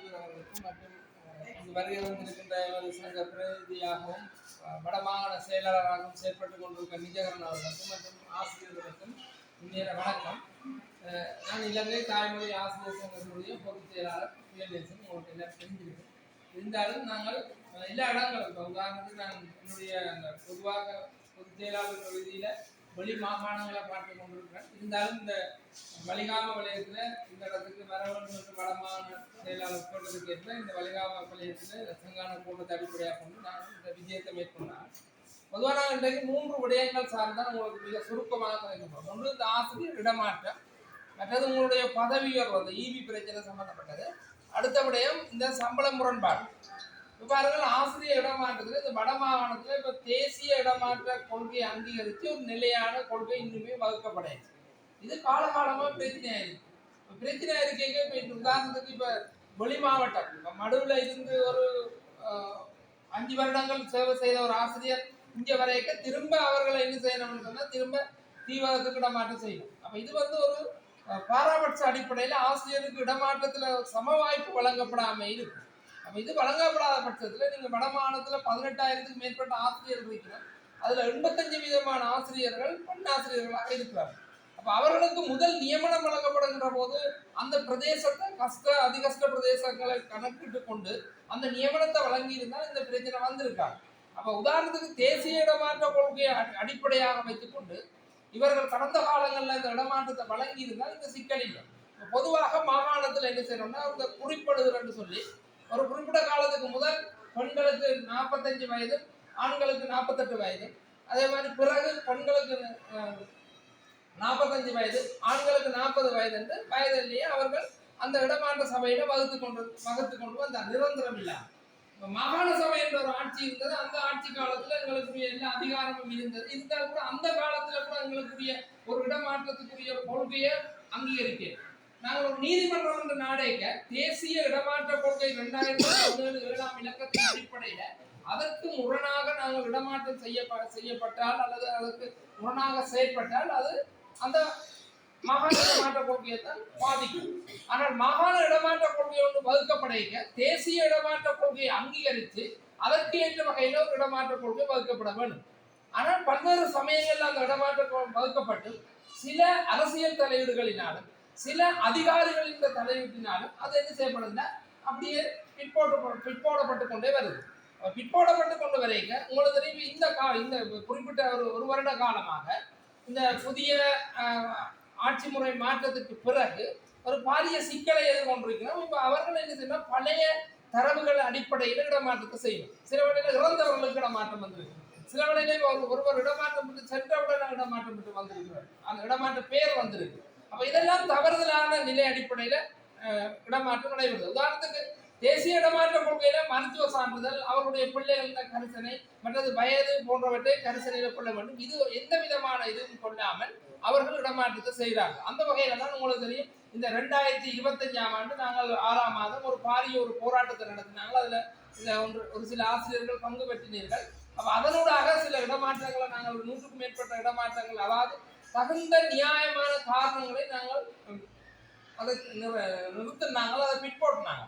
அதிபர் அவர்களுக்கும் மற்றும் இங்கு வருகை வந்திருக்கின்ற எமது சங்க பிரதிநிதியாகவும் வடமாகாண செயலாளராகவும் செயற்பட்டுக் கொண்டிருக்கிற நிஜகரன் அவர்களுக்கும் மற்றும் ஆசிரியர்களுக்கும் இன்றைய வணக்கம். நான் இலங்கை தாய்மொழி ஆசிரியர் சங்கத்தினுடைய பொதுச் செயலாளர் பிஎல்எஸ்என் உங்களுக்கு எல்லாம் தெரிஞ்சிருக்கேன் இருந்தாலும் நாங்கள் எல்லா இடங்களும் இப்போ உதாரணத்துக்கு நான் என்னுடைய அந்த பொதுவாக பொதுச் செயலாளர் பகுதியில் வெளி மாகாணங்களை பார்த்து கொண்டிருக்கிறேன் இருந்தாலும் இந்த வலிகாம வலயத்தில் இந்த இடத்துக்கு வரவன் வேண்டும் என்று செயலாளர் கூட்டத்துக்கு ஏற்ப இந்த வலிகாம வலயத்தில் சங்கான கூட்டத்தை அடிப்படையாக கொண்டு நான் இந்த விஜயத்தை மேற்கொண்டேன் பொதுவாக நான் இன்றைக்கு மூன்று விடயங்கள் சார்ந்தால் உங்களுக்கு மிக சுருக்கமாக கிடைக்கப்படும் ஒன்று இந்த ஆசிரியர் இடமாற்றம். மற்றது உங்களுடைய பதவி உயர்வு அந்த ஈவி பிரச்சனை சம்பந்தப்பட்டது. அடுத்த விடயம் இந்த சம்பள முரண்பாடு. பாருங்கள் ஆசிரியர் இடமாற்றத்தில் இந்த வட மாகாணத்தில் இப்போ தேசிய இடமாற்ற கொள்கையை அங்கீகரித்து ஒரு நிலையான கொள்கை இன்னுமே வகுக்கப்படாது. இது காலகாலமாக பிரச்சனை ஆயிருக்கு பிரச்சனை பிரச்சனையாக இப்போ இந்த உதாரணத்துக்கு இப்போ வெளி மாவட்டம். இப்போ மடுவில் இருந்து ஒரு அஞ்சு வருடங்கள் சேவை செய்த ஒரு ஆசிரியர் இங்கே வரைக்க திரும்ப அவர்களை என்ன செய்யணும்னு சொன்னால் திரும்ப தீவிரத்துக்கு இடமாற்றம் செய்யணும். அப்போ இது வந்து ஒரு பாராபட்ச அடிப்படையில் ஆசிரியருக்கு இடமாற்றத்தில் சம வாய்ப்பு வழங்கப்படாமல் இருக்கு. அப்போ இது வழங்கப்படாத பட்சத்தில் நீங்கள் வடமாநிலத்தில் பதினெட்டாயிரத்துக்கு மேற்பட்ட ஆசிரியர்கள் இருக்கிறார் அதில் எண்பத்தஞ்சு விதமான ஆசிரியர்கள் பெண் ஆசிரியர்களாக இருக்கிறார்கள். அப்போ அவர்களுக்கு முதல் நியமனம் வழங்கப்படுகின்ற போது அந்த பிரதேசத்தை கஷ்ட அதிகஷ்ட பிரதேசங்களை கணக்கிட்டு கொண்டு அந்த நியமனத்தை வழங்கியிருந்தால் இந்த பிரச்சனை வந்திருக்காங்க அப்போ உதாரணத்துக்கு தேசிய இடமாற்ற கொள்கையை அடி- அடிப்படையாக வைத்துக்கொண்டு இவர்கள் கடந்த காலங்களில் இந்த இடமாற்றத்தை வழங்கியிருந்தால் இந்த சிக்கல் இல்லை. பொதுவாக மாகாணத்தில் என்ன செய்யணும்னா இந்த குறிப்பிடுதல் சொல்லி ஒரு குறிப்பிட்ட காலத்துக்கு முதல் பெண்களுக்கு நாற்பத்தஞ்சு வயது ஆண்களுக்கு நாற்பத்தெட்டு வயது. அதே மாதிரி பிறகு பெண்களுக்கு நாற்பத்தஞ்சு வயது ஆண்களுக்கு நாற்பது வயது என்று வயதிலேயே அவர்கள் அந்த இடமாற்ற சபையில வகுத்து கொண்டு வகுத்து கொண்டு வந்தார். நிரந்தரம் இல்லாமல் மாகாண சபை என்ற ஒரு ஆட்சி இருந்தது. அந்த ஆட்சி காலத்துல எங்களுக்குரிய எல்லா அதிகாரமும் இருந்தது. இருந்தால் கூட அந்த காலத்துல கூட எங்களுக்குரிய ஒரு இடமாற்றத்துக்குரிய ஒரு கொள்கையை அங்கீகரிக்க நாங்கள் ஒரு நீதிமன்றம் என்ற நாடேங்க தேசிய இடமாற்ற கொள்கை இரண்டாயிரத்தி பதினேழு ஏழாம் இலக்கத்தின் அடிப்படையில அதற்கு முரணாக நாங்கள் இடமாற்றம் செய்ய செய்யப்பட்டால் அல்லது அதற்கு முரணாக செயற்பட்டால் அது அந்த மாகாண இடமாற்ற கொள்கையை தான் பாதிக்கும். ஆனால் மாகாண இடமாற்ற கொள்கை ஒன்று வகுக்கப்படைக்க தேசிய இடமாற்ற கொள்கையை அங்கீகரித்து அதற்கு ஏற்ற வகையில் ஒரு இடமாற்ற கொள்கை வகுக்கப்பட வேண்டும். ஆனால் பல்வேறு சமயங்களில் அந்த இடமாற்ற வகுக்கப்பட்டு சில அரசியல் தலையீடுகளினாலும் சில அதிகாரிகளின் தலையீட்டினாலும் அது என்ன செய்யப்படுதுன்னா அப்படியே பிற்போட்டு பிற்போடப்பட்டு கொண்டே வருது. பிற்போடப்பட்டு கொண்டு வரைக்க உங்களுக்கு தெரியும் இந்த கா இந்த குறிப்பிட்ட ஒரு ஒரு வருட காலமாக இந்த புதிய ஆட்சி முறை மாற்றத்துக்கு பிறகு ஒரு பாரிய சிக்கலை எதிர்கொண்டிருக்கிறோம் இப்போ அவர்கள் என்ன செய்யணும் பழைய தரவுகள் அடிப்படையில் இடமாற்றத்தை செய்யணும். சில வேளையில் இறந்தவர்களுக்கு இடமாற்றம் வந்திருக்கு சில வேளையில ஒரு ஒருவர் இடமாற்றம் பெற்று சென்றவுடன் இடமாற்றம் பெற்று வந்திருக்கிறார். அந்த இடமாற்ற பேர் வந்திருக்கு. அப்ப இதெல்லாம் தவறுதலான நிலை அடிப்படையில இடமாற்றம் நடைபெறுது. உதாரணத்துக்கு தேசிய இடமாற்ற கொள்கையில மருத்துவ சான்றிதழ் அவருடைய பிள்ளைகள கரிசனை மற்றது வயது போன்றவற்றை கரிசனையில் கொள்ள வேண்டும். இது எந்த விதமான இதுவும் கொள்ளாமல் அவர்கள் இடமாற்றத்தை செய்கிறாங்க அந்த வகையில தான் உங்களுக்கு தெரியும் இந்த ரெண்டாயிரத்தி இருபத்தஞ்சாம் ஆண்டு நாங்கள் ஆறாம் மாதம் ஒரு பாரிய ஒரு போராட்டத்தை நடத்தினாங்க. அதுல இந்த ஒன்று ஒரு சில ஆசிரியர்கள் பங்கு பெற்றினீர்கள். அப்ப அதனூடாக சில இடமாற்றங்களை நாங்கள் ஒரு நூற்றுக்கும் மேற்பட்ட இடமாற்றங்கள் அதாவது தகுந்த நியாயமான காரணங்களை நாங்கள் அதை நிற- நிறுத்தினாங்கள் அதை பிற்போட்டினாங்க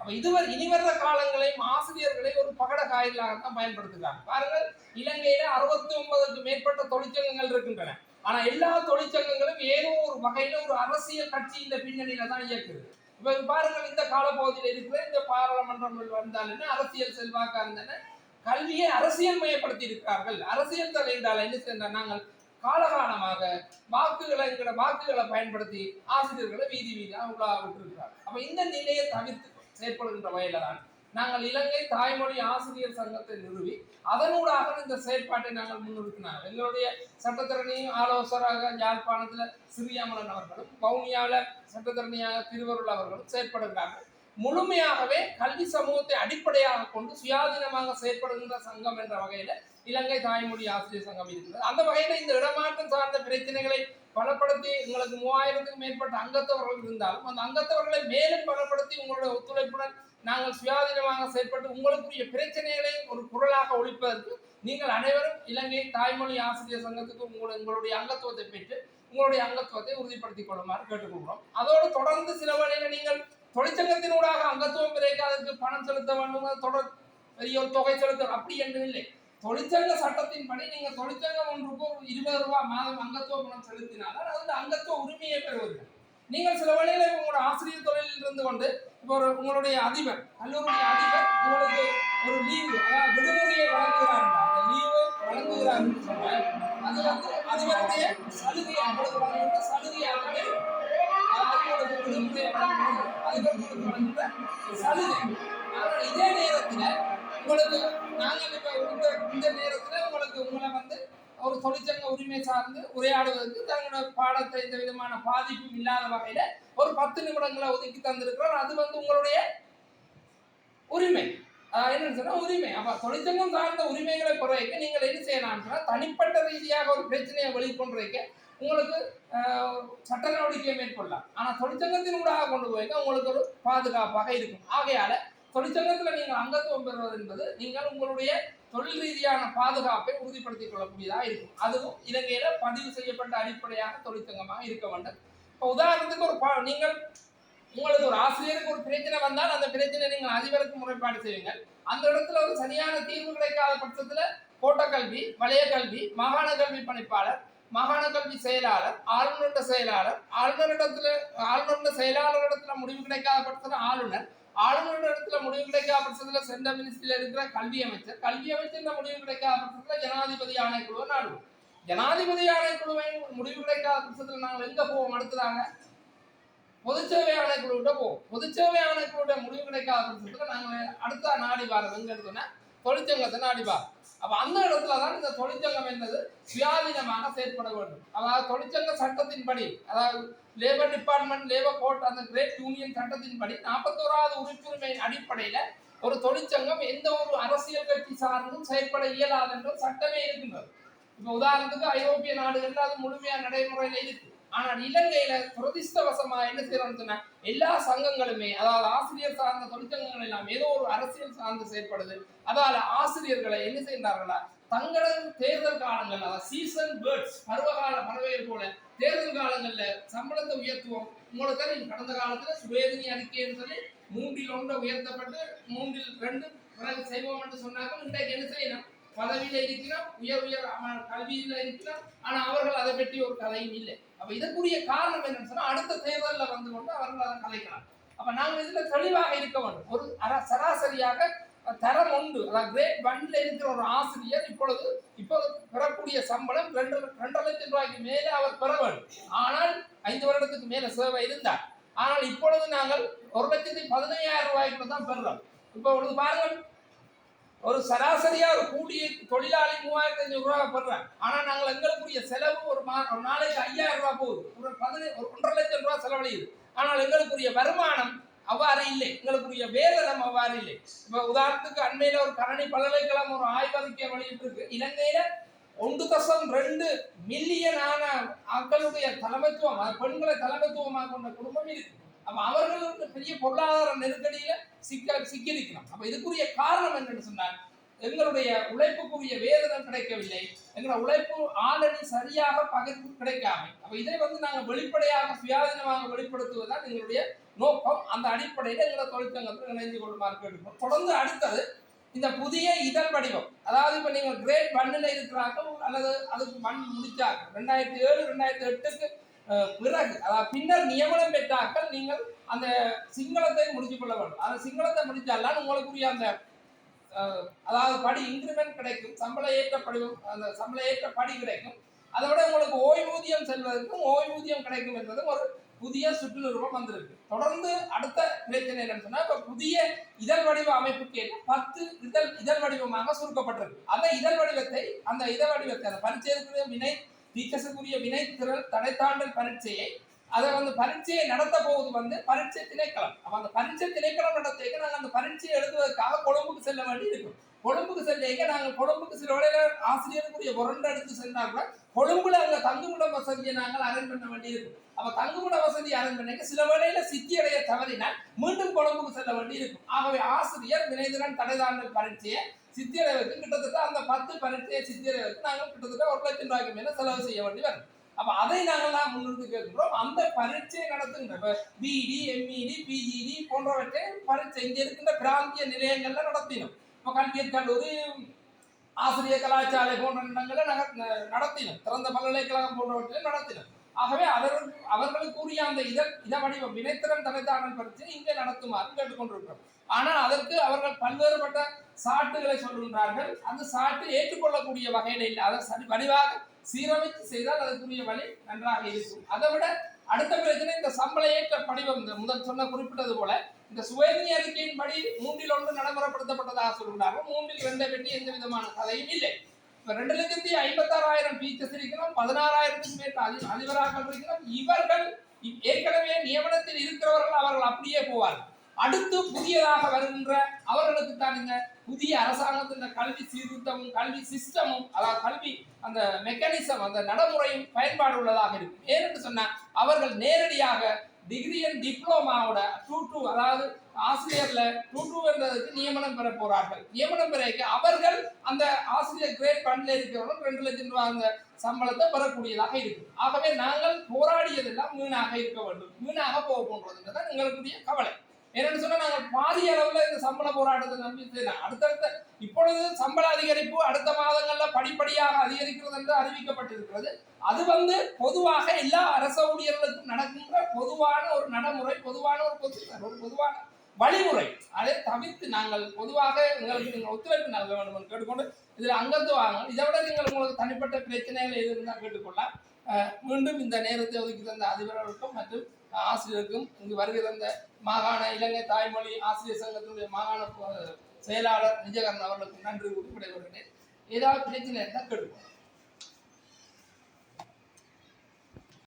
அப்போ இதுவரை இனி வர்ற காலங்களையும் ஆசிரியர்களை ஒரு பகட காய்களாக தான் பயன்படுத்துகிறாங்க. பாருங்கள் இலங்கையில அறுபத்தி ஒன்பதுக்கு மேற்பட்ட தொழிற்சங்கங்கள் இருக்கின்றன. ஆனா எல்லா தொழிற்சங்கங்களும் ஏதோ ஒரு வகையில ஒரு அரசியல் கட்சி இந்த பின்னணியில தான் இயக்குது. இப்போ பாருங்கள் இந்த காலப்பகுதியில் இருக்கிற இந்த பாராளுமன்றம் வந்தால் என்ன அரசியல் செல்வாக்கா இருந்தன? கல்வியை அரசியல் மயப்படுத்தி இருக்கிறார்கள் அரசியல் தலையிடால் என்ன சென்றால் நாங்கள் காலகாலமாக வாக்குகளை எங்களோட வாக்குகளை பயன்படுத்தி ஆசிரியர்களை வீதி வீதியாக உலா விட்டிருக்கிறார் அப்ப இந்த நிலையை தவிர்த்து செயற்படுகின்ற வகையில தான் நாங்கள் இலங்கை தாய்மொழி ஆசிரியர் சங்கத்தை நிறுவி அதனூடாக இந்த செயற்பாட்டை நாங்கள் முன்னிறுத்தினார் எங்களுடைய சட்டத்தரணியும் ஆலோசகராக யாழ்ப்பாணத்தில் சிறியாமலன் அவர்களும் பவுனியாவில் சட்டத்தரணியாக திருவருள் அவர்களும் செயற்படுகிறார்கள். முழுமையாகவே கல்வி சமூகத்தை அடிப்படையாக கொண்டு சுயாதீனமாக செயற்படுகின்ற சங்கம் என்ற வகையில இலங்கை தாய்மொழி ஆசிரியர் சங்கம் இருக்கிறது அந்த வகையில இந்த இடமாற்றம் சார்ந்த பிரச்சனைகளை பலப்படுத்தி உங்களுக்கு மூவாயிரத்துக்கும் மேற்பட்ட அங்கத்தவர்கள் இருந்தாலும் அந்த அங்கத்தவர்களை மேலும் பலப்படுத்தி உங்களுடைய ஒத்துழைப்புடன் நாங்கள் சுயாதீனமாக செயற்பட்டு உங்களுக்குரிய பிரச்சனைகளை ஒரு குரலாக ஒழிப்பதற்கு நீங்கள் அனைவரும் இலங்கை தாய்மொழி ஆசிரியர் சங்கத்துக்கு உங்களுடைய உங்களுடைய அங்கத்துவத்தை பெற்று உங்களுடைய அங்கத்துவத்தை உறுதிப்படுத்திக் கொள்ளுமாறு கேட்டுக்கொள்கிறோம். அதோடு தொடர்ந்து சில வழியில நீங்கள் தொழிற்சங்கத்தினூடாக அங்கத்துவம் பிறக்காதற்கு பணம் செலுத்த வேண்டும் தொடர் பெரிய ஒரு தொகை செலுத்த அப்படி என்று இல்லை. தொழிற்சங்க சட்டத்தின்படி நீங்க தொழிற்சங்கம் ஒன்றுக்கு ஒரு இருபது ரூபாய் மாதம் அங்கத்துவ பணம் செலுத்தினால் அது வந்து அங்கத்துவ உரிமையை பெறுவீர்கள் நீங்கள் சில வேளையில உங்களோட ஆசிரியர் தொழிலில் இருந்து கொண்டு இப்போ ஒரு உங்களுடைய அதிபர் கல்லூரியுடைய அதிபர் உங்களுக்கு ஒரு லீவு அதாவது விடுமுறையை வழங்குகிறார் அந்த லீவு வழங்குகிறார் அது வந்து அதிபருடைய சலுகை உங்களுக்கு சலுகையாக ஆனால் இதே நேரத்தில் உங்களுக்கு நாங்கள் இப்போ இந்த இந்த நேரத்தில் உங்களுக்கு உங்களை வந்து ஒரு தொழிற்சங்க உரிமை சார்ந்து உரையாடுவதற்கு தங்களோட பாடத்தை எந்த விதமான பாதிப்பும் இல்லாத வகையில ஒரு பத்து நிமிடங்களை ஒதுக்கி தந்திருக்கிறோம் அது வந்து உங்களுடைய உரிமை என்னன்னு சொன்னா உரிமை அப்ப தொழிற்சங்கம் சார்ந்த உரிமைகளை குறைக்க நீங்கள் என்ன செய்யலாம்னு சொன்னா தனிப்பட்ட ரீதியாக ஒரு பிரச்சனையை வெளிக்கொண்டு வைக்க உங்களுக்கு சட்ட நடவடிக்கையை மேற்கொள்ளலாம். ஆனால் தொழிற்சங்கத்தின் ஊடாக கொண்டு போய்க்க உங்களுக்கு ஒரு பாதுகாப்பாக இருக்கும். ஆகையால் தொழிற்சங்கத்தில் நீங்கள் அங்கத்துவம் பெறுவது என்பது நீங்கள் உங்களுடைய தொழில் ரீதியான பாதுகாப்பை உறுதிப்படுத்திக் கொள்ளக்கூடியதாக இருக்கும். அதுவும் இலங்கையில் பதிவு செய்யப்பட்ட அடிப்படையாக தொழிற்சங்கமாக இருக்க வேண்டும். இப்போ உதாரணத்துக்கு ஒரு நீங்கள் உங்களுக்கு ஒரு ஆசிரியருக்கு ஒரு பிரச்சனை வந்தால் அந்த பிரச்சனை நீங்கள் அதிபருக்கு முறைப்பாடு செய்வீங்க அந்த இடத்துல ஒரு சரியான தீர்வு கிடைக்காத பட்சத்தில் கோட்டக்கல்வி வலய கல்வி மாகாண கல்வி பணிப்பாளர் மாகாண கல்வி செயலாளர் ஆளுநர்கிட்ட செயலாளர் ஆளுநரிடத்துல ஆளுநர் செயலாளர் இடத்துல முடிவு கிடைக்காத பட்சத்துல ஆளுநர் ஆளுநர் இடத்துல முடிவு கிடைக்காத பட்சத்துல சென்ட்ரல் இருக்கிற கல்வி அமைச்சர் கல்வி அமைச்சர் முடிவு கிடைக்காத பட்சத்துல ஜனாதிபதி ஆணைக்குழுவை நாடுவோம். ஜனாதிபதி ஆணைக்குழுவை முடிவு கிடைக்காத பட்சத்துல நாங்கள் எங்க போவோம்? அடுத்ததாங்க பொதுச்சேவை ஆணைக்குழுவிட்ட போவோம். பொதுச்சேவை ஆணைக்குழுவிட முடிவு கிடைக்காத பட்சத்துல நாங்கள் அடுத்த நாடி வாரம் எங்க எடுத்தோம்னா தொழிற்சங்கத்தை நாடி வாரம் அப்ப அந்த இடத்துல தான் இந்த தொழிற்சங்கம் என்பது சுயாதீனமாக செயற்பட வேண்டும். அதாவது தொழிற்சங்க சட்டத்தின்படி அதாவது லேபர் டிபார்ட்மெண்ட் லேபர் கோர்ட் அந்த கிரேட் யூனியன் சட்டத்தின்படி நாற்பத்தோராவது உறுப்புரிமையின் அடிப்படையில ஒரு தொழிற்சங்கம் எந்த ஒரு அரசியல் கட்சி சார்ந்தும் செயற்பட இயலாது என்ற சட்டமே இருக்கின்றது. இப்ப உதாரணத்துக்கு ஐரோப்பிய நாடுகளில் அது முழுமையா நடைமுறையில இருக்கு. ஆனால் இலங்கையில துரதிஷ்டவசமா என்ன செய்யறோம்னு சொன்னா எல்லா சங்கங்களுமே அதாவது ஆசிரியர் சார்ந்த தொழிற்சங்கங்கள் எல்லாம் ஏதோ ஒரு அரசியல் சார்ந்து செயற்படுது அதால ஆசிரியர்களை என்ன செய்கிறார்களா தங்களது தேர்தல் காலங்கள் அதாவது சீசன் பேர்ட்ஸ் பருவகால பறவைகள் போல தேர்தல் காலங்கள்ல சம்பளத்தை உயர்த்துவோம். உங்களுக்கு தான் கடந்த காலத்துல சுவேதினி அறிக்கைன்னு சொல்லி மூன்றில் ஒன்று உயர்த்தப்பட்டு மூன்றில் ரெண்டு பிறகு செய்வோம் என்று சொன்னாங்க இன்றைக்கு என்ன செய்யணும்? பதவியில இருக்கிறோம் உயர் உயர் கல்வியில இருக்கிறோம். ஆனா அவர்கள் அதை பற்றி ஒரு கதையும் இல்லை. அப்ப இதற்குரிய காரணம் என்னன்னு சொன்னா அடுத்த தேர்தலில் வந்து கொண்டு அவர்கள் அதை கலைக்கலாம். அப்ப நாங்க இதுல தெளிவாக இருக்க வேண்டும். ஒரு அர- சராசரியாக தரம் ஒன்று அதாவது கிரேட் ஒன்ல இருக்கிற ஒரு ஆசிரியர் இப்பொழுது இப்போது பெறக்கூடிய சம்பளம் ரெண்டு ரெண்டரை லட்சம் ரூபாய்க்கு மேலே அவர் பெற வேண்டும். ஆனால் ஐந்து வருடத்துக்கு மேலே சேவை இருந்தார் ஆனால் இப்பொழுது நாங்கள் ஒரு லட்சத்தி பதினையாயிரம் ரூபாய்க்கு தான் பெறுறோம் இப்போ உங்களுக்கு பாருங்கள் ஒரு சராசரியா ஒரு கூடிய தொழிலாளி மூவாயிரத்தி அஞ்சூறு ரூபா பெறுறாங்க ஆனா நாங்கள் எங்களுக்குரிய செலவு ஒரு மா ஒரு நாளைக்கு ஐயாயிரம் ரூபாய் போகுது. ஒரு பதினஞ்சு ஒரு ஒன்றரை லட்சம் ரூபா செலவழியுது. ஆனால் எங்களுக்குரிய வருமானம் அவ்வாறு இல்லை. எங்களுக்குரிய வேதனம் அவ்வாறு இல்லை. இப்ப உதாரணத்துக்கு அண்மையில ஒரு கரணி பல்கலைக்கழகம் ஒரு ஆய்வறிக்கை வெளியிட்டிருக்கு. இலங்கையில ஒன்று தசம் ரெண்டு மில்லியனான மக்களுடைய தலைமைத்துவம் பெண்களை தலைமைத்துவமாக கொண்ட குடும்பம் இருக்கு. அப்ப வந்து பெரிய பொருளாதார நெருக்கடியில சிக்க சிக்கியிருக்கணும் அப்ப இதுக்குரிய காரணம் என்னன்னு சொன்னால் எங்களுடைய உழைப்புக்குரிய வேதனம் கிடைக்கவில்லை. எங்களோட உழைப்பு ஆல்ரெடி சரியாக பகிர்ந்து கிடைக்காம. அப்ப இதை வந்து நாங்கள் வெளிப்படையாக சுயாதீனமாக வெளிப்படுத்துவதுதான் எங்களுடைய நோக்கம். அந்த அடிப்படையில் எங்களை தொழிற்சங்கத்தில் இணைந்து கொள்ளுமாறு கேட்டுக்கணும் தொடர்ந்து அடுத்தது இந்த புதிய இதழ் வடிவம். அதாவது இப்போ நீங்கள் கிரேட் ஒன்னில் இருக்கிறாங்க அல்லது அதுக்கு மண் முடிச்சாங்க ரெண்டாயிரத்தி ஏழு ரெண்டாயிரத்தி எட்டுக்கு பிறகு அதாவது பின்னர் நியமனம் பெற்றாக்கள் நீங்கள் அந்த சிங்களத்தை முடிச்சு கொள்ள வேண்டும். அந்த சிங்களத்தை முடித்தால்தான் உங்களுக்குரிய அந்த அதாவது படி இன்க்ரிமெண்ட் கிடைக்கும் சம்பள ஏற்ற படிவம் அந்த சம்பள ஏற்ற படி கிடைக்கும். அதை விட உங்களுக்கு ஓய்வூதியம் செல்வதற்கும் ஓய்வூதியம் கிடைக்கும் என்பதும் ஒரு புதிய சுற்றுலுருவம் வந்திருக்கு. தொடர்ந்து அடுத்த பிரச்சனை என்னன்னு சொன்னா இப்ப புதிய இதழ் வடிவ அமைப்புக்கு ஏற்ப பத்து இதழ் இதழ் வடிவமாக சுருக்கப்பட்டிருக்கு. அந்த இதழ் வடிவத்தை அந்த இதழ் வடிவத்தை அந்த பரீட்சைக்குரிய வினை டீச்சர்ஸுக்குரிய வினை தடைத்தாண்டல் பரீட்சையை அதை வந்து பரீட்சையை நடத்த போவது வந்து பரீட்சை திணைக்களம். அப்ப அந்த பரீட்சை திணைக்களம் நடத்தேக்க நாங்கள் அந்த பரீட்சையை எழுதுவதற்காக கொழும்புக்கு செல்ல வேண்டி இருக்கும். கொழும்புக்கு செல்லிக்க நாங்கள் கொழும்புக்கு சில வேளையில ஆசிரியருக்குரிய உரண்டு எடுத்து சென்றால் கூட கொழும்புல அங்க தங்குமிட வசதியை நாங்கள் அரேஞ்ச் பண்ண வேண்டியிருக்கும் அப்ப தங்குமிட வசதி அரேஞ்ச் பண்ணிக்க சில வேளையில சித்தி அடைய தவறினால் மீண்டும் கொழும்புக்கு செல்ல வேண்டி இருக்கும். ஆகவே ஆசிரியர் வினைதிறன் தடைதாண்டல் பரீட்சையை சித்தியடைவுக்கு கிட்டத்தட்ட அந்த பத்து பரீட்சையை சித்தியடைவுக்கு நாங்கள் கிட்டத்தட்ட ஒரு லட்சம் ரூபாய்க்கு மேலே செலவு செய்ய வேண்டி வரும். அப்ப அதை நாங்கள் தான் முன்னிறுத்தி கேட்கின்றோம் அந்த பரீட்சை நடத்துகின்ற பிடி எம்இடி பிஜிடி போன்றவற்றை பரீட்சை இங்கே இருக்கின்ற பிராந்திய நிலையங்கள்ல நடத்தினோம். இப்போ கல்வியற் கல்லூரி ஆசிரியர் கலாச்சாலை போன்ற இடங்களில் நடத்தினோம். திறந்த பல்கலைக்கழகம் போன்றவற்றையும் நடத்தினோம். ஆகவே அவர்கள் அவர்களுக்கு உரிய அந்த இத இத வடிவம் வினைத்திறன் தலைதானம் பிரச்சனை இங்கே நடத்துமாறு கேட்டுக்கொண்டிருக்கிறோம். ஆனால் அதற்கு அவர்கள் பல்வேறுபட்ட சாட்டுகளை சொல்கின்றார்கள். அந்த சாட்டு ஏற்றுக்கொள்ளக்கூடிய வகையில் இல்லை. அதை சரி வடிவாக சீரமைத்து செய்தால் அதற்குரிய வழி நன்றாக இருக்கும். அதை விட அடுத்த பிரச்சனை இந்த சம்பள ஏற்ற படிவம் இந்த முதல் சொன்ன குறிப்பிட்டது போல இந்த சுயநி அறிக்கையின்படி மூன்றில் ஒன்று நடைமுறைப்படுத்தப்பட்டதாக சொல்கிறார்கள் மூன்றில் இரண்டை பற்றி எந்த விதமான கதையும் இல்லை. ரெண்டு லட்சத்தி ஐம்பத்தாறாயிரம் டீச்சர்ஸ் இருக்கிறோம் பதினாறாயிரத்துக்கு மேற்பட்ட அதி அதிபராக இருக்கிறோம். இவர்கள் ஏற்கனவே நியமனத்தில் இருக்கிறவர்கள் அவர்கள் அப்படியே போவார்கள். அடுத்து புதியதாக வருகின்ற அவர்களுக்கு தான் இந்த புதிய அரசாங்கத்தின் கல்வி சீர்திருத்தமும் கல்வி சிஸ்டமும் அதாவது கல்வி அந்த மெக்கானிசம் அந்த நடைமுறையும் பயன்பாடு உள்ளதாக இருக்கும். ஏனென்று சொன்னால் அவர்கள் நேரடியாக டிகிரி அண்ட் டிப்ளோமாவோட டூ டூ அதாவது ஆசிரியர்ல டூ டூ என்றதுக்கு நியமனம் பெற போறார்கள். நியமனம் பெற அவர்கள் அந்த ஆசிரியர் கிரேட் பண்ல இருக்கிறவங்க ரெண்டு லட்சம் ரூபாய் அந்த சம்பளத்தை பெறக்கூடியதாக இருக்கு ஆகவே நாங்கள் போராடியதெல்லாம் மீனாக இருக்க வேண்டும். மீனாக போக போன்றதுன்றதான் எங்களுக்குரிய கவலை. என்னன்னு சொன்னா நாங்கள் பாதி அளவுல இந்த சம்பள போராட்டத்தை நம்பி அடுத்தடுத்த இப்பொழுது சம்பள அதிகரிப்பு அடுத்த மாதங்கள்ல படிப்படியாக அதிகரிக்கிறது என்று அறிவிக்கப்பட்டிருக்கிறது. அது வந்து பொதுவாக எல்லா அரச ஊழியர்களுக்கும் நடக்கின்ற பொதுவான ஒரு நடைமுறை பொதுவான ஒரு பொது ஒரு பொதுவான வழிமுறை. அதை தவிர்த்து நாங்கள் பொதுவாக எங்களுக்கு நீங்கள் ஒத்துழைப்பு நல்க வேண்டும் என்று கேட்டுக்கொண்டு இதில் அங்கத்துவாங்க இதை விட நீங்கள் உங்களுக்கு தனிப்பட்ட பிரச்சனைகள் எது இருந்தால் கேட்டுக்கொள்ளலாம். மீண்டும் இந்த நேரத்தை ஒதுக்கி தந்த அதிபர்களுக்கும் மற்றும் ஆசிரியருக்கும் இங்கு வருகை தந்த மாகாண இலங்கை தாய்மொழி ஆசிரியர் சங்கத்தினுடைய மாகாண செயலாளர் நிஜகரன் அவர்களுக்கு நன்றி கூறி விடைபெறுகிறேன். ஏதாவது பிரச்சனை இருந்தால் கேட்டுக்கோங்க.